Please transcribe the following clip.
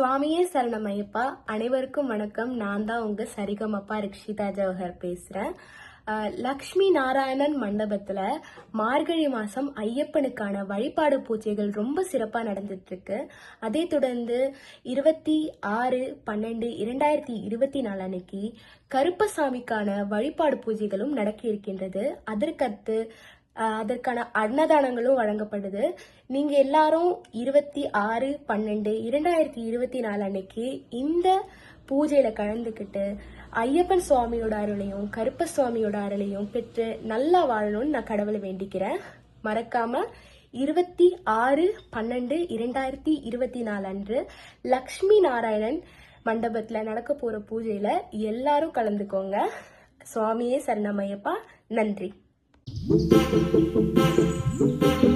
சுவாமியே சரணமையப்பா அனைவருக்கும் வணக்கம். நான் தான் உங்க சரிகமப்பா ரிக்ஷிதா ஜவஹர் பேசுறேன். லக்ஷ்மி நாராயணன் மண்டபத்துல மார்கழி மாசம் ஐயப்பனுக்கான வழிபாடு பூஜைகள் ரொம்ப சிறப்பா நடந்துட்டு இருக்கு அதை தொடர்ந்து இருபத்தி ஆறு பன்னெண்டு இரண்டாயிரத்தி இருபத்தி நாலு அன்னைக்கு கருப்பசாமிக்கான வழிபாடு பூஜைகளும் நடக்க இருக்கின்றது அதற்கடுத்து அதற்கான அன்னதானங்களும் வழங்கப்படுது. நீங்க எல்லாரும் இருபத்தி ஆறு பன்னெண்டு இரண்டாயிரத்தி இருபத்தி நாலு அன்னைக்கு இந்த பூஜையில கலந்துக்கிட்டு ஐயப்பன் சுவாமியோட அருளையும் கருப்ப சுவாமியோட அருளையும் பெற்று நல்லா வாழணும்னு நான் கடவுளை வேண்டிக்கிறேன். மறக்காம இருபத்தி ஆறு பன்னெண்டு இரண்டாயிரத்தி இருபத்தி நாலு அன்று லக்ஷ்மி நாராயணன் மண்டபத்துல நடக்க போற பூஜையில எல்லாரும் கலந்துக்கோங்க. சுவாமியே சரணமையப்பா நன்றி. Thank you.